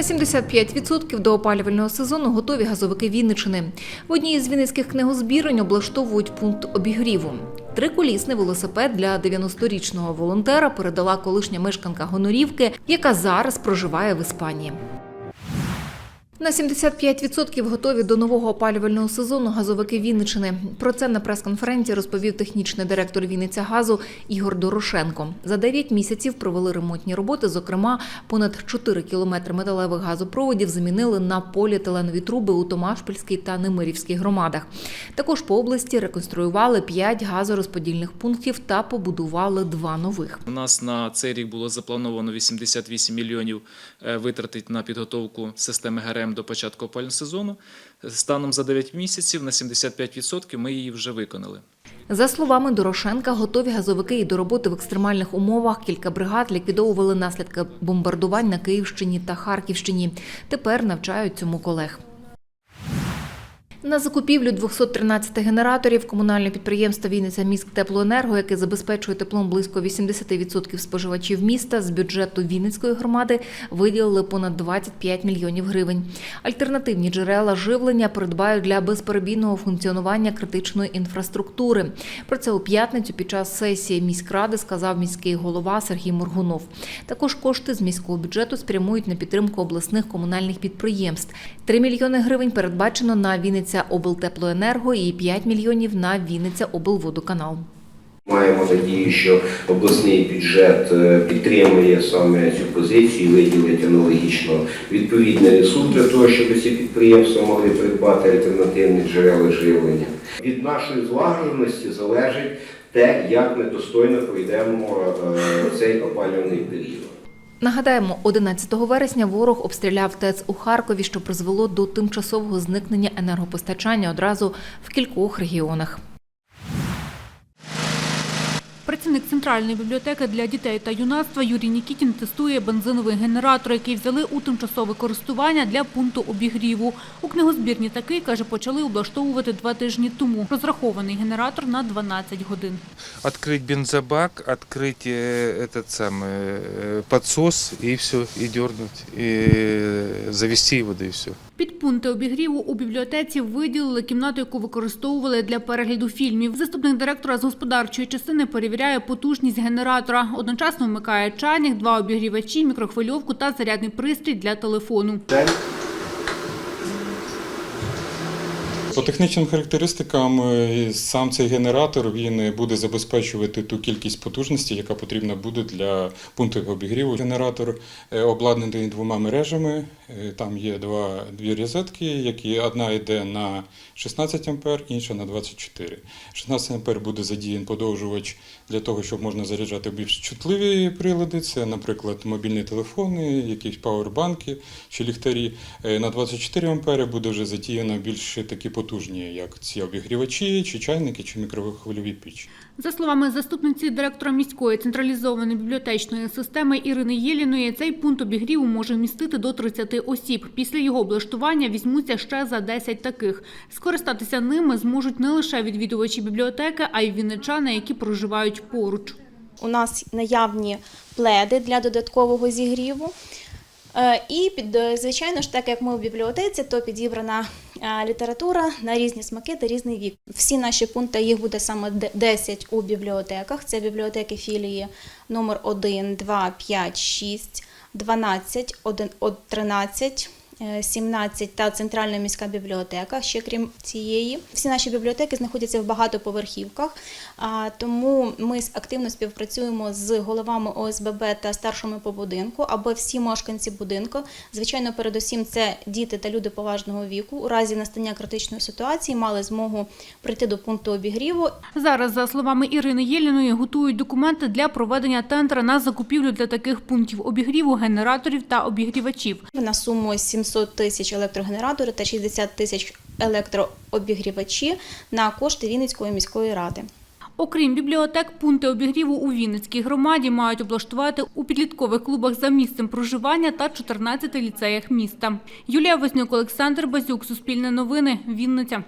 На 75% до опалювального сезону готові газовики Вінничини. В одній із вінницьких книгозбірень облаштовують пункт обігріву. Триколісний велосипед для 90-річного волонтера передала колишня мешканка Гонорівки, яка зараз проживає в Іспанії. На 75% готові до нового опалювального сезону газовики Вінничини. Про це на прес-конференції розповів технічний директор Вінниця газу Ігор Дорошенко. За 9 місяців провели ремонтні роботи. Зокрема, понад 4 кілометри металевих газопроводів замінили на поліетиленові труби у Томашпільській та Немирівській громадах. Також по області реконструювали 5 газорозподільних пунктів та побудували два нових. У нас на цей рік було заплановано 88 мільйонів е, витратити на підготовку системи ГРМ до початку опалювального сезону. Станом за 9 місяців на 75% ми її вже виконали. За словами Дорошенка, готові газовики і до роботи в екстремальних умовах. Кілька бригад ліквідовували наслідки бомбардувань на Київщині та Харківщині. Тепер навчають цьому колег. На закупівлю 213 генераторів комунальне підприємство Вінниця міськ теплоенерго, яке забезпечує теплом близько 80% споживачів міста, з бюджету Вінницької громади виділили понад 25 мільйонів гривень. Альтернативні джерела живлення придбають для безперебійного функціонування критичної інфраструктури. Про це у п'ятницю під час сесії міськради сказав міський голова Сергій Моргунов. Також кошти з міського бюджету спрямують на підтримку обласних комунальних підприємств. 3 мільйони гривень передбачено на Вінниця облтеплоенерго і 5 мільйонів на Вінниця облводоканал. Маємо надію, що обласний бюджет е, підтримує саме цю позицію, і виділить аналогічно відповідний ресурс для того, щоб ці підприємства могли придбати альтернативні джерела живлення. Від нашої злагодженості залежить те, як ми достойно пройдемо е, цей опалювальний період. Нагадаємо, 11 вересня ворог обстріляв ТЕЦ у Харкові, що призвело до тимчасового зникнення енергопостачання одразу в кількох регіонах. Працівник центральної бібліотеки для дітей та юнацтва Юрій Нікітін тестує бензиновий генератор, який взяли у тимчасове користування для пункту обігріву. У книгозбірні такий, каже, почали облаштовувати два тижні тому. Розрахований генератор на 12 годин. открыть бензобак, открыть э, этот самый э, подсос и все, и дернуть, и завести его, да и все. Під пункти обігріву у бібліотеці виділили кімнату, яку використовували для перегляду фільмів. Заступник директора з господарчої частини перевіряє потужність генератора. Одночасно вмикає чайник, два обігрівачі, мікрохвильовку та зарядний пристрій для телефону. По технічним характеристикам е, сам цей генератор він буде забезпечувати ту кількість потужності, яка потрібна буде для пункту обігріву. Генератор е, обладнаний двома мережами. Е, Там є два дві розетки, які одна йде на 16 ампер, інша на 24. 16 ампер буде задіян подовжувач для того, щоб можна заряджати більш чутливі прилади. Це, наприклад, мобільні телефони, якісь пауербанки чи ліхтарі. Е, На 24 ампери буде вже задіяно більш такі потужні, як ці обігрівачі, чи чайники, чи мікрохвильові пічі. За словами заступниці директора міської централізованої бібліотечної системи Ірини Єліної, цей пункт обігріву може вмістити до 30 осіб. Після його облаштування візьмуться ще за 10 таких. Скористатися ними зможуть не лише відвідувачі бібліотеки, а й вінничани, які проживають поруч. У нас наявні пледи для додаткового зігріву. Е, І під е, звичайно ж, так як ми в бібліотеці, то підібрана е, література на різні смаки та різний вік. Всі наші пункти їх буде саме де- 10 у бібліотеках. Це бібліотеки філії номер 1, 2, 5, 6, 12, 1, 13, е, 17 та центральна міська бібліотека. Ще крім цієї, всі наші бібліотеки знаходяться в багатоповерхівках, тому ми активно співпрацюємо з головами ОСББ та старшими по будинку, аби всі мешканці будинку, звичайно, передусім це діти та люди поважного віку, у разі настання критичної ситуації мали змогу прийти до пункту обігріву Зараз, за словами Ірини Єліної, готують документи для проведення тендера на закупівлю для таких пунктів обігріву, генераторів та обігрівачів. на суму 700 тисяч електрогенератори та 60 тисяч електрообігрівачі на кошти Вінницької міської ради. Окрім бібліотек, пункти обігріву у Вінницькій громаді мають облаштувати у підліткових клубах за місцем проживання та 14 ліцеях міста. Юлія Вознюк, Олександр Базюк, Суспільне новини, Вінниця.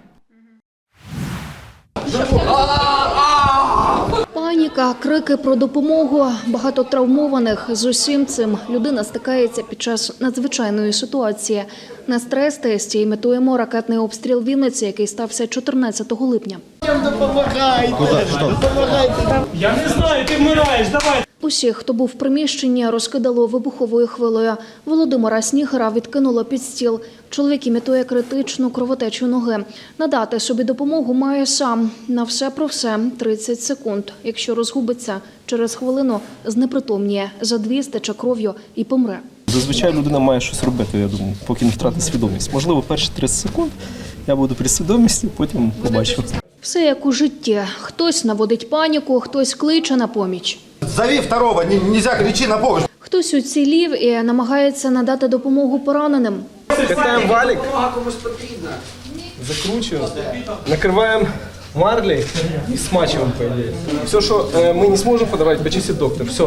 Паніка крики про допомогу, багато травмованих. З усім цим людина стикається під час надзвичайної ситуації. На стрес-тесті імітуємо ракетний обстріл Вінниці, який стався 14 липня. Я не знаю, ти вмираєш, давай. Усіх, хто був в приміщенні, розкидало вибуховою хвилею. Володимира Снігера відкинуло під стіл. Чоловік імітує критичну кровотечу ноги. Надати собі допомогу має сам. На все про все 30 секунд. Якщо розгубиться, через хвилину знепритомніє, задві стече кров'ю і помре. Зазвичай людина має щось робити, я думаю, поки не втратить свідомість. Можливо, перші 30 секунд я буду при свідомості, потім побачу. Все як у житті. Хтось наводить паніку, хтось кличе на поміч. Зови второго, не- нельзя кричи на помощь. Хтось уцілів і намагається надати допомогу пораненим. Катаємо валік, закручуємо, накриваємо марлі і смачуємо, по ідеї. Все, що е, ми не зможемо подавати, почистить доктор. Все.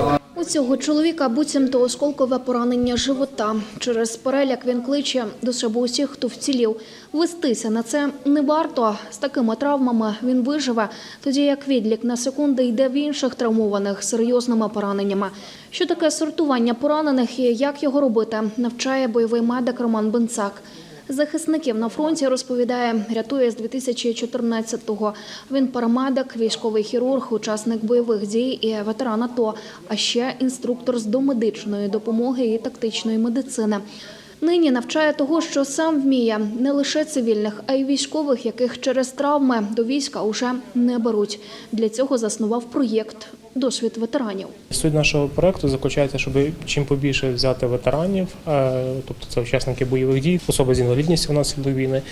Цього чоловіка буцімто осколкове поранення живота. Через переляк він кличе до себе усіх, хто вцілів. Вестися на це не варто. З такими травмами він виживе, тоді як відлік на секунди йде в інших травмованих серйозними пораненнями. Що таке сортування поранених і як його робити, навчає бойовий медик Роман Бенцак. Захисників на фронті розповідає, рятує з 2014-го. Він парамедик, військовий хірург, учасник бойових дій і ветеран АТО, а ще інструктор з домедичної допомоги і тактичної медицини. Нині навчає того, що сам вміє не лише цивільних, а й військових, яких через травми до війська уже не беруть. Для цього заснував проєкт Досвід ветеранів. Суть нашого проекту заключається, щоб чим побільше взяти ветеранів, е, тобто це учасники бойових дій, особи з інвалідністю внаслідок війни,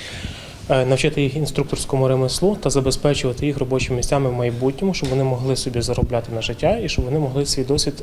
е, навчити їх інструкторському ремеслу та забезпечувати їх робочими місцями в майбутньому, щоб вони могли собі заробляти на життя і щоб вони могли свій досвід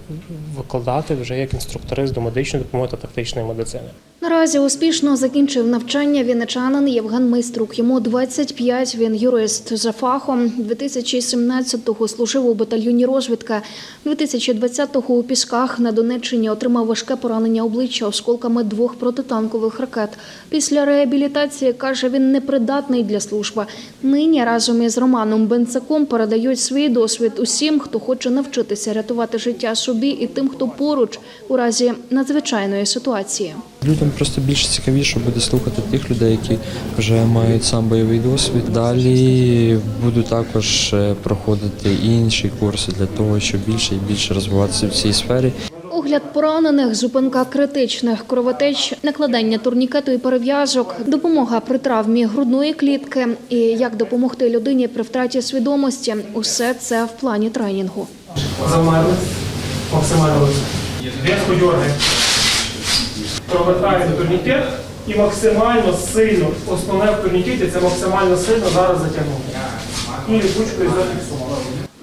викладати вже як інструктори з домедичної допомоги та тактичної медицини. Наразі успішно закінчив навчання вінничанин Євген Майструк. Йому 25, він юрист за фахом. 2017-го служив у батальйоні розвідки. 2020-го у Пісках на Донеччині отримав важке поранення обличчя осколками двох протитанкових ракет. Після реабілітації, каже, він непридатний для служби. Нині разом із Романом Бенцаком передають свій досвід усім, хто хоче навчитися рятувати життя собі і тим, хто поруч у разі надзвичайної ситуації. Людям просто більше цікавіше буде слухати тих людей, які вже мають сам бойовий досвід. Далі буду також е, проходити інші курси для того, щоб більше і більше розвиватися в цій сфері. Огляд поранених, зупинка критичних кровотеч, накладання турнікету і перев'язок, допомога при травмі грудної клітки і як допомогти людині при втраті свідомості. Усе це в плані тренінгу. Замерли, максимально Різко турнікет і максимально сильно, основне в турнікеті це максимально сильно зараз затягнути. І ручкою зафіксували.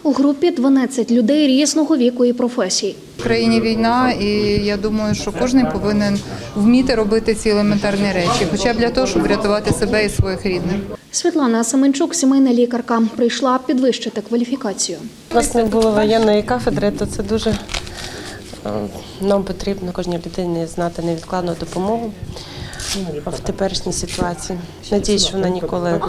У групі 12 людей різного віку і професій. В країні війна, і я думаю, що кожен повинен вміти робити ці елементарні речі, хоча б для того, щоб врятувати себе і своїх рідних. Світлана Семенчук, сімейна лікарка, прийшла підвищити кваліфікацію. Власне, було воєнної кафедри, то це дуже нам потрібно кожній людині знати невідкладну допомогу в теперішній ситуації. Надіюсь, що вона ніколи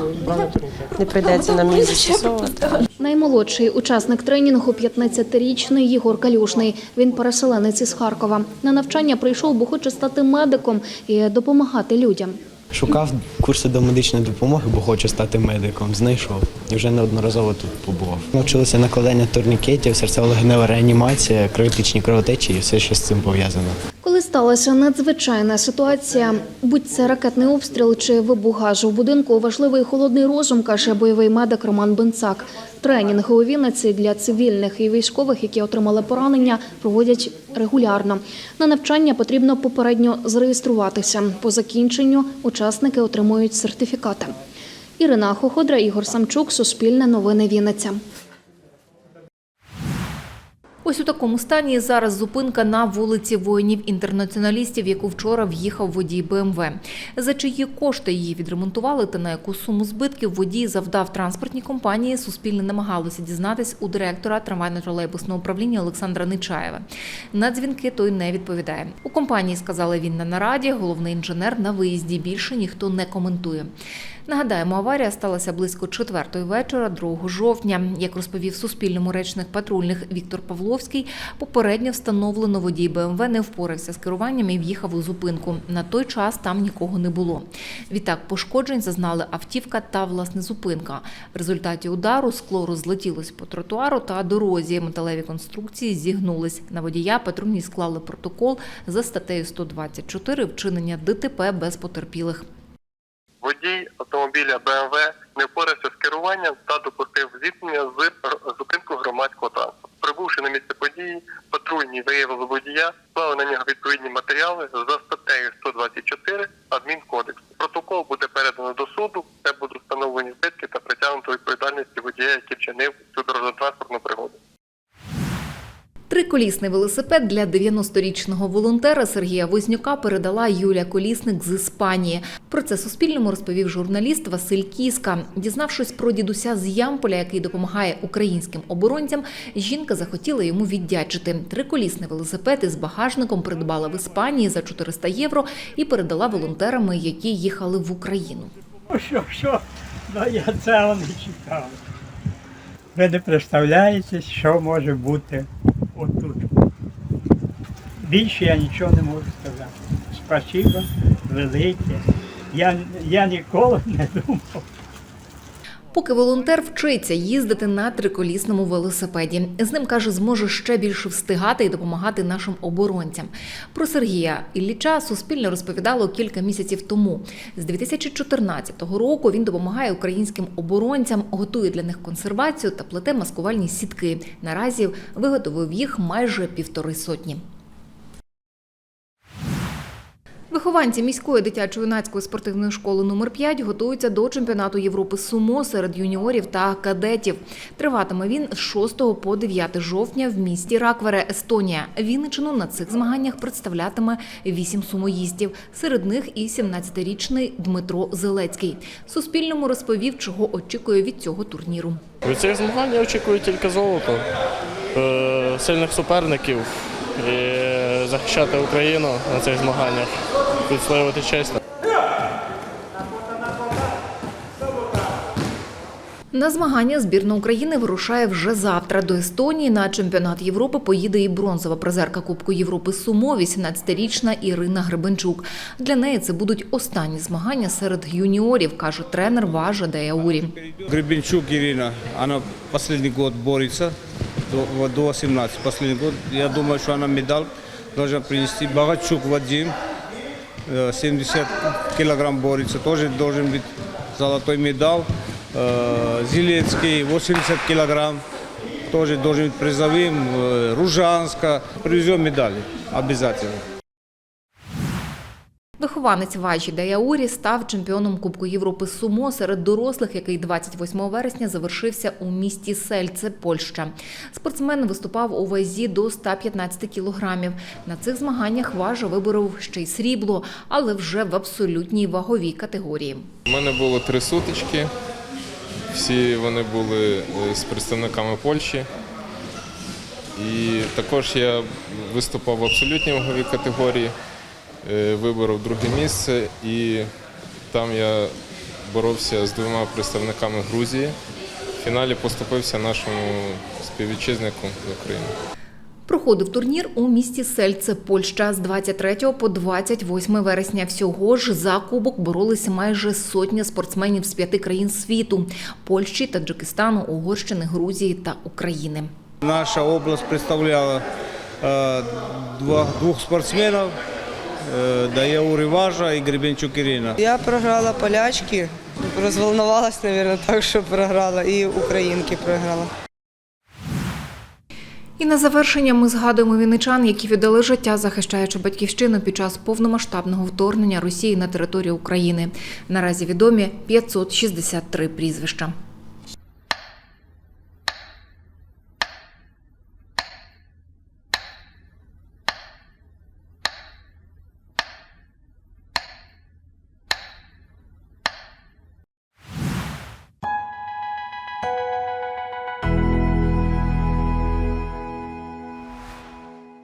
не прийдеться нам її застосовувати. Наймолодший учасник тренінгу 15-річний Єгор Калюшний. Він переселенець із Харкова. На навчання прийшов, бо хоче стати медиком і допомагати людям. Шукав курси до медичної допомоги, бо хочу стати медиком. Знайшов і вже неодноразово тут побував. Навчилися накладання турнікетів, серцево-легенева реанімація, критичні кровотечі і все, що з цим пов'язано. Коли сталася надзвичайна ситуація, будь це ракетний обстріл чи вибух газу в будинку, важливий холодний розум, каже бойовий медик Роман Бенцак. Тренінги у Вінниці для цивільних і військових, які отримали поранення, проводять регулярно. На навчання потрібно попередньо зареєструватися. По закінченню учасники отримують сертифікати. Ірина Хоходра, Ігор Самчук, Суспільне новини Вінниця. Ось у такому стані зараз зупинка на вулиці воїнів-інтернаціоналістів, яку вчора в'їхав водій БМВ. За чиї кошти її відремонтували та на яку суму збитків водій завдав транспортній компанії, Суспільне намагалося дізнатись у директора трамвайно-тролейбусного управління Олександра Нечаєва. На дзвінки той не відповідає. У компанії сказали він на нараді, головний інженер на виїзді. Більше ніхто не коментує. Нагадаємо, аварія сталася близько четвертої вечора, 2 жовтня. Як розповів Суспільному речник патрульних Віктор Павловський, попередньо встановлено водій БМВ не впорався з керуванням і в'їхав у зупинку. На той час там нікого не було. Відтак пошкоджень зазнали автівка та власне зупинка. В результаті удару скло розлетілось по тротуару та дорозі. Металеві конструкції зігнулись. На водія патрульні склали протокол за статтею 124 вчинення ДТП без потерпілих. Водій автомобіля БМВ не впорався з керуванням та допустив зіткнення з зупинку громадського транспорту. Прибувши на місце події, патрульні виявили водія, склали на нього відповідні матеріали за статтею 124 Адмінкодексу. Протокол буде передано до суду, де будуть встановлені збитки та притягнуто до відповідальності водія, який вчинив цю дорожньо-транспортну пригоду. Триколісний велосипед для 90-річного волонтера Сергія Вознюка передала Юлія Колісник з Іспанії. Про це Суспільному розповів журналіст Василь Кіска. Дізнавшись про дідуся з Ямполя, який допомагає українським оборонцям, жінка захотіла йому віддячити. Триколісний велосипед із багажником придбала в Іспанії за 400 євро і передала волонтерами, які їхали в Україну. Ну що, що? Ну я цього не чекав. Ви не представляєте, що може бути отут. Більше я нічого не можу сказати. Спасибо велике. Я, я ніколи не думав. Поки волонтер вчиться їздити на триколісному велосипеді. З ним каже, зможе ще більше встигати і допомагати нашим оборонцям. Про Сергія Ілліча Суспільне розповідало кілька місяців тому. З 2014 року він допомагає українським оборонцям, готує для них консервацію та плете маскувальні сітки. Наразі виготовив їх майже півтори сотні. Вихованці міської дитячо-юнацької спортивної школи номер 5 готуються до чемпіонату Європи сумо серед юніорів та кадетів. Триватиме він з 6 по 9 жовтня в місті Раквере, Естонія. Вінничину на цих змаганнях представлятиме вісім сумоїздів. Серед них і 17-річний Дмитро Зелецький. Суспільному розповів, чого очікує від цього турніру. Від цих змагань я очікую тільки золото, е, сильних суперників і захищати Україну на цих змаганнях, відстоювати честь. На змагання збірна України вирушає вже завтра до Естонії. На чемпіонат Європи поїде і бронзова призерка Кубку Європи сумо, 18-річна Ірина Гребенчук. Для неї це будуть останні змагання серед юніорів, каже тренер Важа Даяурі. Гребенчук Ирина, она последний год борется, до, до 18, последний год. Я думаю, что она медаль должна принести. Богачук Вадим, 70 килограмм борется, тоже должен быть золотой медаль. Э, Зеленский, 80 килограмм, тоже должен быть призовым. Э, Ружанска, привезем медали обязательно. Вихованець Важі Даяурі став чемпіоном Кубку Європи сумо серед дорослих, який 28 вересня завершився у місті Сельце, Польща. Спортсмен виступав у вазі до 115 кілограмів. На цих змаганнях Важа виборов ще й срібло, але вже в абсолютній ваговій категорії. У мене було три сутички. Всі вони були е, з представниками Польщі. І також я виступав в абсолютній ваговій категорії, виборов друге місце, і там я боровся з двома представниками Грузії. В фіналі поступився нашому співвітчизнику з України. Проходив турнір у місті Сельце, Польща з 23 по 28 вересня. Всього ж за кубок боролися майже сотня спортсменів з п'яти країн світу: Польщі, Таджикистану, Угорщини, Грузії та України. Наша область представляла э, два, двух спортсменов, э, Даяури Важа Гребенчук Ирина. Я програла полячки, розволновалась, мабуть, так, що програла, і українки програла. І на завершення ми згадуємо вінничан, які віддали життя, захищаючи батьківщину під час повномасштабного вторгнення Росії на територію України. Наразі відомі 563 прізвища.